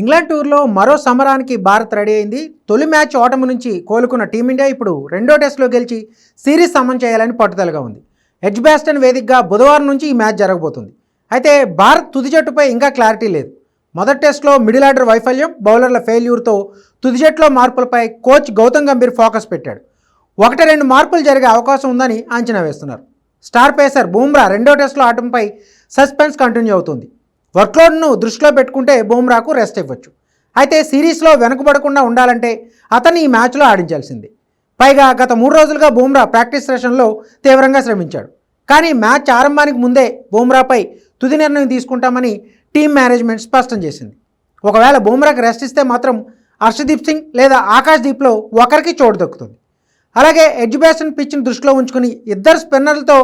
England టూర్లో మరో సమరానికి భారత్ రెడీ అయింది. తొలి మ్యాచ్ ఓటమి నుంచి కోలుకున్న టీమిండియా ఇప్పుడు రెండో టెస్ట్లో గెలిచి సిరీస్ సమం చేయాలని పట్టుదలగా ఉంది. ఎడ్జ్ బ్యాస్టన్ వేదికగా బుధవారం నుంచి ఈ మ్యాచ్ జరగబోతుంది. అయితే భారత్ తుది జట్టుపై ఇంకా క్లారిటీ లేదు. మొదటి టెస్ట్లో మిడిల్ ఆర్డర్ వైఫల్యం బౌలర్ల ఫెయిల్యూర్తో తుది జట్టులో మార్పులపై కోచ్ గౌతమ్ గంభీర్ ఫోకస్ పెట్టాడు. ఒకటి రెండు మార్పులు జరిగే అవకాశం ఉందని అంచనా వేస్తున్నారు. స్టార్ పేసర్ బూమ్రా రెండో టెస్ట్లో ఆటంపై సస్పెన్స్ కంటిన్యూ అవుతుంది. వర్క్లోడ్ను దృష్టిలో పెట్టుకుంటే బూమ్రాకు రెస్ట్ ఇవ్వచ్చు. అయితే సిరీస్లో వెనుకబడకుండా ఉండాలంటే అతన్ని ఈ మ్యాచ్లో ఆడించాల్సింది. పైగా గత మూడు రోజులుగా బూమ్రా ప్రాక్టీస్ సెషన్లో తీవ్రంగా శ్రమించాడు. కానీ మ్యాచ్ ఆరంభానికి ముందే బూమ్రాపై తుది నిర్ణయం తీసుకుంటామని టీం మేనేజ్మెంట్ స్పష్టం చేసింది. ఒకవేళ బూమ్రాకి రెస్ట్ ఇస్తే మాత్రం హర్షదీప్ సింగ్ లేదా ఆకాష్ దీప్లో ఒకరికి చోటు దక్కుతుంది. అలాగే ఎడ్యుబేషన్ బ్యాసన్ పిచ్ని దృష్టిలో ఉంచుకుని ఇద్దరు స్పిన్నర్లతో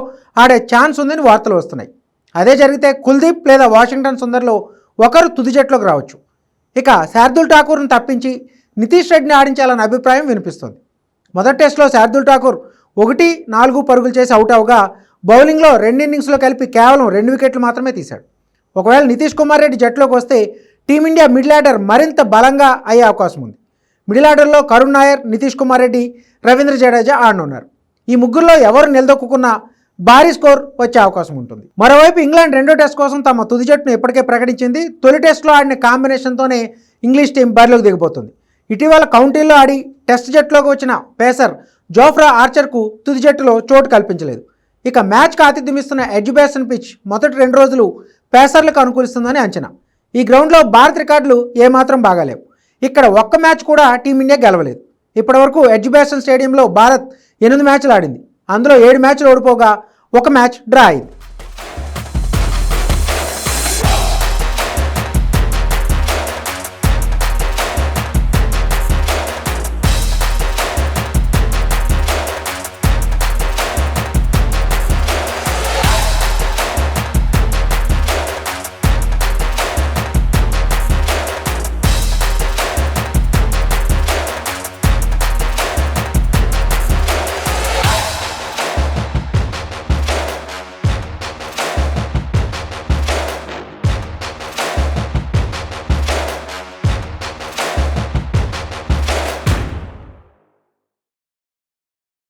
ఆడే ఛాన్స్ ఉందని వార్తలు వస్తున్నాయి. అదే జరిగితే కుల్దీప్ లేదా వాషింగ్టన్ సుందర్లో ఒకరు తుది జట్లోకి రావచ్చు. ఇక శార్దుల్ ఠాకూర్ను తప్పించి నితీష్ రెడ్డిని ఆడించాలన్న అభిప్రాయం వినిపిస్తోంది. మొదటి టెస్ట్లో శార్దుల్ ఠాకూర్ ఒకటి నాలుగు పరుగులు చేసి అవుట్ అవగా బౌలింగ్లో రెండు ఇన్నింగ్స్లో కలిపి కేవలం రెండు వికెట్లు మాత్రమే తీశాడు. ఒకవేళ నితీష్ కుమార్ రెడ్డి జట్లోకి వస్తే టీమిండియా మిడిల్ ఆర్డర్ మరింత బలంగా అయ్యే అవకాశం ఉంది. మిడిల్ ఆర్డర్లో కరుణ్ నాయర్ నితీష్ కుమార్ రెడ్డి రవీంద్ర జడేజా ఆడనున్నారు. ఈ ముగ్గురులో ఎవరు నిలదొక్కున్నా భారీ స్కోర్ వచ్చే అవకాశం ఉంటుంది. మరోవైపు ఇంగ్లాండ్ రెండో టెస్ట్ కోసం తమ తుది జట్టును ఇప్పటికే ప్రకటించింది. తొలి టెస్ట్లో ఆడిన కాంబినేషన్తోనే ఇంగ్లీష్ టీం బరిలోకి దిగిపోతుంది. ఇటీవల కౌంటీల్లో ఆడి టెస్ట్ జట్టులోకి వచ్చిన పేసర్ జోఫ్రా ఆర్చర్కు తుది జట్టులో చోటు కల్పించలేదు. ఇక మ్యాచ్కు ఆతిథ్యమిస్తున్న ఎడ్యుబేషన్ పిచ్ మొదటి రెండు రోజులు పేసర్లకు అనుకూలిస్తుందని అంచనా. ఈ గ్రౌండ్లో భారత్ రికార్డులు ఏమాత్రం బాగాలేవు. ఇక్కడ ఒక్క మ్యాచ్ కూడా టీమిండియా గెలవలేదు. ఇప్పటివరకు ఎడ్యుబేషన్ స్టేడియంలో భారత్ ఎనిమిది మ్యాచ్లు ఆడింది. అందులో ఏడు మ్యాచ్లు ఓడిపోగా ఒక మ్యాచ్ డ్రా అయింది.